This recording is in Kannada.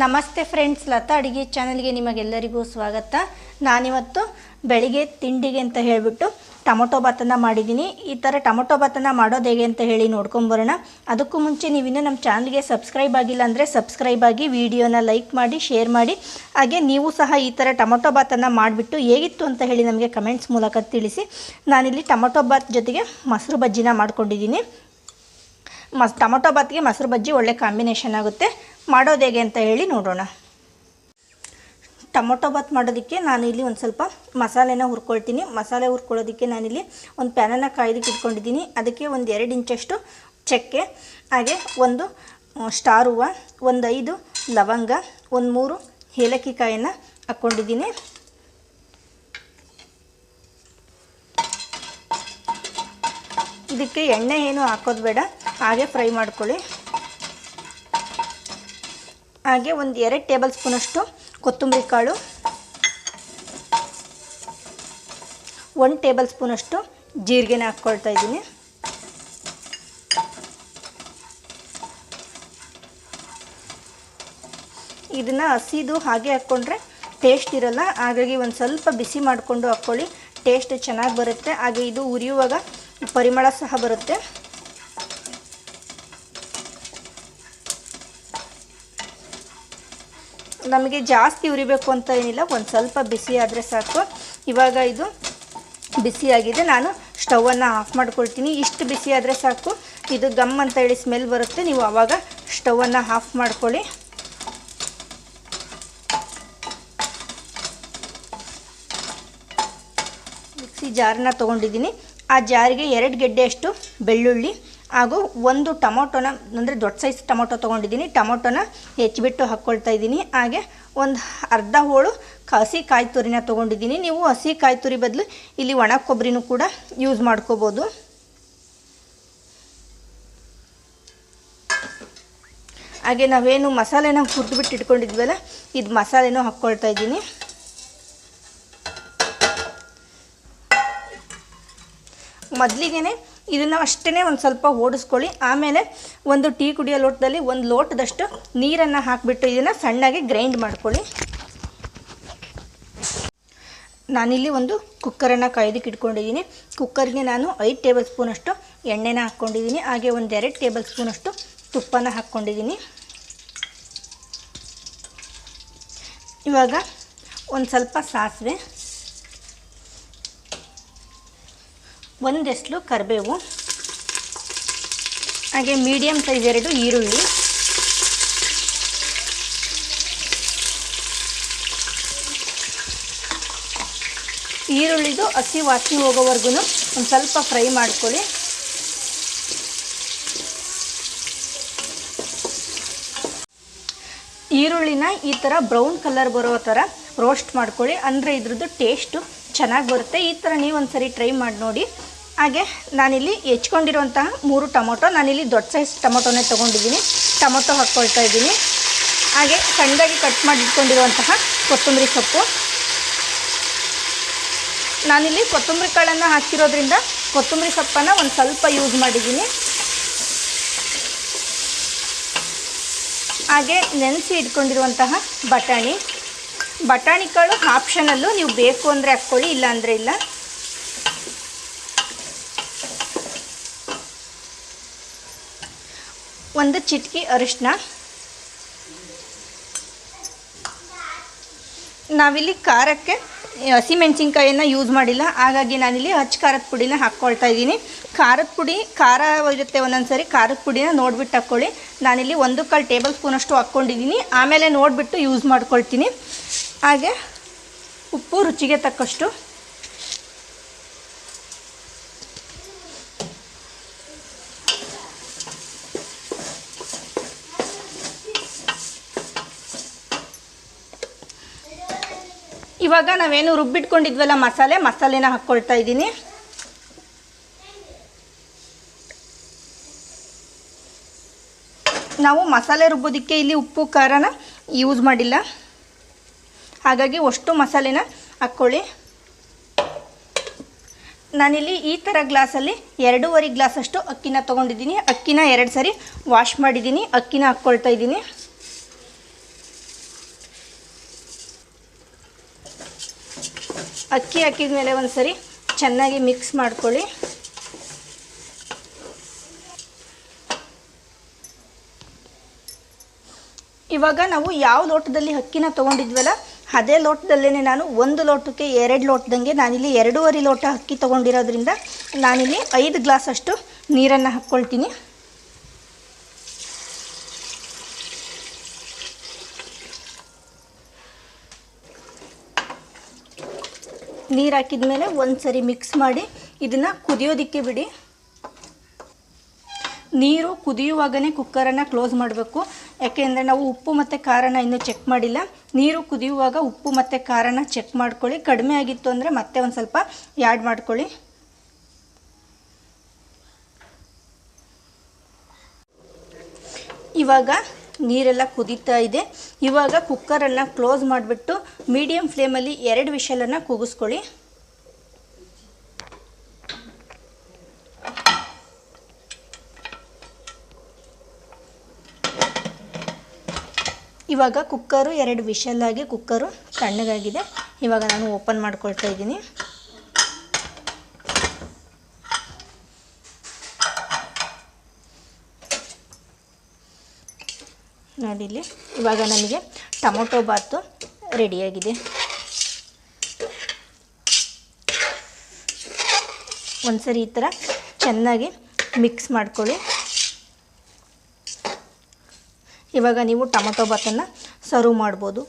ನಮಸ್ತೆ ಫ್ರೆಂಡ್ಸ್, ಲತಾ ಅಡುಗೆ ಚಾನಲ್ಗೆ ನಿಮಗೆಲ್ಲರಿಗೂ ಸ್ವಾಗತ. ನಾನಿವತ್ತು ಬೆಳಿಗ್ಗೆ ತಿಂಡಿಗೆ ಅಂತ ಹೇಳಿಬಿಟ್ಟು ಟೊಮೊಟೊ ಬಾತನ್ನು ಮಾಡಿದ್ದೀನಿ. ಈ ಥರ ಟೊಮೊಟೊ ಬಾತನ್ನು ಮಾಡೋದು ಹೇಗೆ ಅಂತ ಹೇಳಿ ನೋಡ್ಕೊಂಬರೋಣ. ಅದಕ್ಕೂ ಮುಂಚೆ ನೀವಿನ್ನೂ ನಮ್ಮ ಚಾನಲ್ಗೆ ಸಬ್ಸ್ಕ್ರೈಬ್ ಆಗಿಲ್ಲ ಅಂದರೆ ಸಬ್ಸ್ಕ್ರೈಬ್ ಆಗಿ ವಿಡಿಯೋನ ಲೈಕ್ ಮಾಡಿ, ಶೇರ್ ಮಾಡಿ. ಹಾಗೆ ನೀವು ಸಹ ಈ ಥರ ಟೊಮೊಟೊ ಭಾತನ್ನು ಮಾಡಿಬಿಟ್ಟು ಹೇಗಿತ್ತು ಅಂತ ಹೇಳಿ ನಮಗೆ ಕಮೆಂಟ್ಸ್ ಮೂಲಕ ತಿಳಿಸಿ. ನಾನಿಲ್ಲಿ ಟೊಮೊಟೊ ಬಾತ್ ಜೊತೆಗೆ ಮೊಸರು ಬಜ್ಜಿನ ಮಾಡ್ಕೊಂಡಿದ್ದೀನಿ. ಮಸ್ ಟೊಮೊಟೊ ಬಾತ್ಗೆ ಮೊಸರು ಬಜ್ಜಿ ಒಳ್ಳೆ ಕಾಂಬಿನೇಷನ್ ಆಗುತ್ತೆ. ಮಾಡೋದು ಹೇಗೆ ಅಂತ ಹೇಳಿ ನೋಡೋಣ. ಟೊಮೊಟೊ ಬಾತ್ ಮಾಡೋದಕ್ಕೆ ನಾನು ಇಲ್ಲಿ ಒಂದು ಸ್ವಲ್ಪ ಮಸಾಲೆನ ಹುರ್ಕೊಳ್ತೀನಿ. ಮಸಾಲೆ ಹುರ್ಕೊಳ್ಳೋದಕ್ಕೆ ನಾನಿಲ್ಲಿ ಒಂದು ಪ್ಯಾನನ್ನು ಕಾಯ್ದಕ್ಕೆ ಇಟ್ಕೊಂಡಿದ್ದೀನಿ. ಅದಕ್ಕೆ ಒಂದು ಎರಡು ಇಂಚಷ್ಟು ಚಕ್ಕೆ, ಹಾಗೆ ಒಂದು ಸ್ಟಾರ್ ಹೂವು, ಒಂದು ಐದು ಲವಂಗ, ಒಂದು ಮೂರು ಏಲಕ್ಕಿ ಕಾಯನ್ನು ಹಾಕ್ಕೊಂಡಿದ್ದೀನಿ. ಇದಕ್ಕೆ ಎಣ್ಣೆ ಏನು ಹಾಕೋದು ಬೇಡ. ಹಾಗೆ ಫ್ರೈ ಮಾಡ್ಕೊಳ್ಳಿ. ಹಾಗೆ ಒಂದು ಎರಡು ಟೇಬಲ್ ಸ್ಪೂನಷ್ಟು ಕೊತ್ತಂಬರಿ ಕಾಳು. ಒಂದು ಟೇಬಲ್ ಸ್ಪೂನಷ್ಟು ಜೀರಿಗೆನ ಹಾಕ್ಕೊಳ್ತಾ ಇದ್ದೀನಿ. ಇದನ್ನು ಹಸಿದು ಹಾಗೆ ಹಾಕ್ಕೊಂಡ್ರೆ ಟೇಸ್ಟ್ ಇರಲ್ಲ. ಹಾಗಾಗಿ ಒಂದು ಸ್ವಲ್ಪ ಬಿಸಿ ಮಾಡಿಕೊಂಡು ಹಾಕ್ಕೊಳ್ಳಿ ಟೇಸ್ಟ್ ಚೆನ್ನಾಗಿ ಬರುತ್ತೆ. ಹಾಗೆ ಇದು ಉರಿಯುವಾಗ ಪರಿಮಳ ಸಹ ಬರುತ್ತೆ. ನಮಗೆ ಜಾಸ್ತಿ ಉರಿಬೇಕು ಅಂತ ಏನಿಲ್ಲ, ಒಂದು ಸ್ವಲ್ಪ ಬಿಸಿ ಆದರೆ ಸಾಕು. ಇವಾಗ ಇದು ಬಿಸಿಯಾಗಿದೆ ನಾನು ಸ್ಟವನ್ನು ಆಫ್ ಮಾಡ್ಕೊಳ್ತೀನಿ. ಇಷ್ಟು ಬಿಸಿ ಆದರೆ ಸಾಕು. ಇದು ಗಮ್ ಅಂತ ಹೇಳಿ ಸ್ಮೆಲ್ ಬರುತ್ತೆ. ನೀವು ಆವಾಗ ಸ್ಟವನ್ನು ಆಫ್ ಮಾಡ್ಕೊಳ್ಳಿ. ಮಿಕ್ಸಿ ಜಾರನ್ನ ತೊಗೊಂಡಿದ್ದೀನಿ. ಆ ಜಾರಿಗೆ ಎರಡು ಗೆಡ್ಡೆಯಷ್ಟು ಬೆಳ್ಳುಳ್ಳಿ ಹಾಗೂ ಒಂದು ಟೊಮೊಟೊನ, ಅಂದರೆ ದೊಡ್ಡ ಸೈಜ್ ಟೊಮೊಟೊ ತೊಗೊಂಡಿದ್ದೀನಿ. ಟೊಮೊಟೊನ ಹೆಚ್ಚಿಬಿಟ್ಟು ಹಾಕ್ಕೊಳ್ತಾ ಇದ್ದೀನಿ. ಹಾಗೆ ಒಂದು ಅರ್ಧ ಹೋಳು ಹಸಿ ಕಾಯಿ ತುರಿನ ತೊಗೊಂಡಿದ್ದೀನಿ. ನೀವು ಹಸಿ ಕಾಯಿ ತುರಿ ಬದಲು ಇಲ್ಲಿ ಒಣ ಕೊಬ್ಬರಿನೂ ಕೂಡ ಯೂಸ್ ಮಾಡ್ಕೋಬೋದು. ಹಾಗೆ ನಾವೇನು ಮಸಾಲೆನ ಹುರಿದ್ಬಿಟ್ಟು ಇಟ್ಕೊಂಡಿದ್ವಲ್ಲ, ಇದು ಮಸಾಲೆನೂ ಹಾಕ್ಕೊಳ್ತಾ ಇದ್ದೀನಿ. ಮೊದಲಿಗೆ ಇದನ್ನು ಅಷ್ಟೇ ಒಂದು ಸ್ವಲ್ಪ ಓಡಿಸ್ಕೊಳ್ಳಿ. ಆಮೇಲೆ ಒಂದು ಟೀ ಕುಡಿಯೋ ಲೋಟದಲ್ಲಿ ಒಂದು ಲೋಟದಷ್ಟು ನೀರನ್ನು ಹಾಕಿಬಿಟ್ಟು ಇದನ್ನು ಸಣ್ಣಗೆ ಗ್ರೈಂಡ್ ಮಾಡ್ಕೊಳ್ಳಿ. ನಾನಿಲ್ಲಿ ಒಂದು ಕುಕ್ಕರನ್ನು ಕಾಯ್ದಕ್ಕೆ ಇಟ್ಕೊಂಡಿದ್ದೀನಿ. ಕುಕ್ಕರ್ಗೆ ನಾನು ಐದು ಟೇಬಲ್ ಸ್ಪೂನಷ್ಟು ಎಣ್ಣೆನ ಹಾಕ್ಕೊಂಡಿದ್ದೀನಿ. ಹಾಗೆ ಒಂದು ಎರಡು ಟೇಬಲ್ ಸ್ಪೂನಷ್ಟು ತುಪ್ಪನ ಹಾಕ್ಕೊಂಡಿದ್ದೀನಿ. ಇವಾಗ ಒಂದು ಸ್ವಲ್ಪ ಸಾಸಿವೆ ಒಂದೆಸ್ಲು ಕರಿಬೇವು, ಹಾಗೆ ಮೀಡಿಯಮ್ ಸೈಜ್ ಎರಡು ಈರುಳ್ಳಿ. ಈರುಳ್ಳಿದು ಹಸಿ ವಾಸನೆ ಹೋಗೋವರೆಗೂ ಒಂದು ಸ್ವಲ್ಪ ಫ್ರೈ ಮಾಡ್ಕೊಳ್ಳಿ. ಈರುಳ್ಳಿನ ಈ ಥರ ಬ್ರೌನ್ ಕಲರ್ ಬರೋ ಥರ ರೋಸ್ಟ್ ಮಾಡ್ಕೊಳ್ಳಿ. ಅಂದರೆ ಇದ್ರದ್ದು ಟೇಸ್ಟು ಚೆನ್ನಾಗಿ ಬರುತ್ತೆ. ಈ ಥರ ನೀವು ಒಂದು ಸರಿ ಟ್ರೈ ಮಾಡಿ ನೋಡಿ. ಹಾಗೆ ನಾನಿಲ್ಲಿ ಹೆಚ್ಕೊಂಡಿರುವಂತಹ ಮೂರು ಟೊಮೊಟೊ. ನಾನಿಲ್ಲಿ ದೊಡ್ಡ ಸೈಜ್ ಟೊಮೊಟೊನೇ ತೊಗೊಂಡಿದ್ದೀನಿ. ಟೊಮೊಟೊ ಹಾಕ್ಕೊಳ್ತಾ ಇದ್ದೀನಿ. ಹಾಗೆ ಸಣ್ಣದಾಗಿ ಕಟ್ ಮಾಡಿ ಇಟ್ಕೊಂಡಿರುವಂತಹ ಕೊತ್ತಂಬರಿ ಸೊಪ್ಪು. ನಾನಿಲ್ಲಿ ಕೊತ್ತಂಬರಿ ಕಾಳನ್ನು ಹಾಕಿರೋದ್ರಿಂದ ಕೊತ್ತಂಬರಿ ಸೊಪ್ಪನ್ನು ಒಂದು ಸ್ವಲ್ಪ ಯೂಸ್ ಮಾಡಿದ್ದೀನಿ. ಹಾಗೆ ನೆನೆಸಿ ಇಟ್ಕೊಂಡಿರುವಂತಹ ಬಟಾಣಿ. ಬಟಾಣಿ ಕಾಳು ಆಪ್ಷನಲ್ಲು ನೀವು ಬೇಕು ಅಂದರೆ ಹಾಕ್ಕೊಳ್ಳಿ ಇಲ್ಲ ಅಂದರೆ ಇಲ್ಲ. ಒಂದು ಚಿಟಕಿ ಅರಿಶಿನ ನಾವಿಲ್ಲಿ ಖಾರಕ್ಕೆ ಹಸಿಮೆಣ್ಸಿನ್ಕಾಯಿಯನ್ನು ಯೂಸ್ ಮಾಡಿಲ್ಲ. ಹಾಗಾಗಿ ನಾನಿಲ್ಲಿ ಹಚ್ಚ ಖಾರದ ಪುಡಿನ ಹಾಕ್ಕೊಳ್ತಾ ಇದ್ದೀನಿ. ಖಾರದ ಪುಡಿ, ಖಾರ ಇರುತ್ತೆ ಒಂದೊಂದು ಸರಿ ಖಾರದ ಪುಡಿನ ನೋಡಿಬಿಟ್ಟು ಹಾಕ್ಕೊಳ್ಳಿ. ನಾನಿಲ್ಲಿ ಒಂದು ಕಾಲು ಟೇಬಲ್ ಸ್ಪೂನಷ್ಟು ಹಾಕ್ಕೊಂಡಿದ್ದೀನಿ. ಆಮೇಲೆ ನೋಡಿಬಿಟ್ಟು ಯೂಸ್ ಮಾಡ್ಕೊಳ್ತೀನಿ. ಹಾಗೆ ಉಪ್ಪು ರುಚಿಗೆ ತಕ್ಕಷ್ಟು ಇವಾಗ ನಾವೇನು ರುಬ್ಬಿಟ್ಕೊಂಡಿದ್ವಲ್ಲ ಮಸಾಲೆ, ಮಸಾಲೆನ ಹಾಕ್ಕೊಳ್ತಾ ಇದ್ದೀನಿ. ನಾವು ಮಸಾಲೆ ರುಬ್ಬೋದಕ್ಕೆ ಇಲ್ಲಿ ಉಪ್ಪು, ಖಾರನ ಯೂಸ್ ಮಾಡಿಲ್ಲ. ಹಾಗಾಗಿ ಅಷ್ಟು ಮಸಾಲೆನ ಹಾಕ್ಕೊಳ್ಳಿ ನಾನಿಲ್ಲಿ ಈ ಥರ ಗ್ಲಾಸಲ್ಲಿ ಎರಡೂವರೆ ಗ್ಲಾಸಷ್ಟು ಅಕ್ಕಿನ ತೊಗೊಂಡಿದ್ದೀನಿ. ಅಕ್ಕಿನ ಎರಡು ಸರಿ ವಾಶ್ ಮಾಡಿದ್ದೀನಿ. ಅಕ್ಕಿನ ಹಾಕ್ಕೊಳ್ತಾ ಇದ್ದೀನಿ. ಅಕ್ಕಿ ಹಾಕಿದ ಮೇಲೆ ಒಂದು ಸರಿ ಚೆನ್ನಾಗಿ ಮಿಕ್ಸ್ ಮಾಡ್ಕೊಳ್ಳಿ. ಇವಾಗ ನಾವು ಯಾವ ಲೋಟದಲ್ಲಿ ಅಕ್ಕಿನ ತೊಗೊಂಡಿದ್ವಲ್ಲ, ಅದೇ ಲೋಟದಲ್ಲೇ ನಾನು ಒಂದು ಲೋಟಕ್ಕೆ ಎರಡು ಲೋಟದಂಗೆ ನಾನಿಲ್ಲಿ ಎರಡೂವರೆ ಲೋಟ ಅಕ್ಕಿ ತೊಗೊಂಡಿರೋದ್ರಿಂದ ನಾನಿಲ್ಲಿ ಐದು ಗ್ಲಾಸ್ ಅಷ್ಟು ನೀರನ್ನು ಹಾಕ್ಕೊಳ್ತೀನಿ. ನೀರು ಹಾಕಿದ ಮೇಲೆ ಒಂದು ಸರಿ ಮಿಕ್ಸ್ ಮಾಡಿ ಇದನ್ನು ಕುದಿಯೋದಕ್ಕೆ ಬಿಡಿ. ನೀರು ಕುದಿಯುವಾಗಲೇ ಕುಕ್ಕರನ್ನು ಕ್ಲೋಸ್ ಮಾಡಬೇಕು. ಯಾಕೆಂದರೆ ನಾವು ಉಪ್ಪು ಮತ್ತು ಖಾರನ ಇನ್ನೂ ಚೆಕ್ ಮಾಡಿಲ್ಲ. ನೀರು ಕುದಿಯುವಾಗ ಉಪ್ಪು ಮತ್ತು ಖಾರನ ಚೆಕ್ ಮಾಡ್ಕೊಳ್ಳಿ. ಕಡಿಮೆ ಆಗಿತ್ತು ಅಂದರೆ ಮತ್ತೆ ಒಂದು ಸ್ವಲ್ಪ ಆ್ಯಡ್ ಮಾಡ್ಕೊಳ್ಳಿ. ಇವಾಗ ನೀರೆಲ್ಲ ಕುದೀತಾ ಇದೆ. ಇವಾಗ ಕುಕ್ಕರನ್ನು ಕ್ಲೋಸ್ ಮಾಡಿಬಿಟ್ಟು ಮೀಡಿಯಮ್ ಫ್ಲೇಮಲ್ಲಿ ಎರಡು ವಿಷಲನ್ನು ಕೂಗಿಸ್ಕೊಳ್ಳಿ. ಇವಾಗ ಕುಕ್ಕರು ಎರಡು ವಿಷಲ್ಲಾಗಿ ಕುಕ್ಕರು ತಣ್ಣಗಾಗಿದೆ. ಇವಾಗ ನಾನು ಓಪನ್ ಮಾಡ್ಕೊಳ್ತಾ ಇದ್ದೀನಿ. ನೋಡಿ ಇಲ್ಲಿ ಇವಾಗ ನಮಗೆ ಟೊಮೊಟೊ ಬಾತು ರೆಡಿಯಾಗಿದೆ. ಒಂದ್ಸರಿ ಈ ಥರ ಚೆನ್ನಾಗಿ ಮಿಕ್ಸ್ ಮಾಡ್ಕೊಳ್ಳಿ. ಇವಾಗ ನೀವು ಟೊಮೊಟೊ ಬಾತನ್ನು ಸರ್ವ್ ಮಾಡ್ಬೋದು.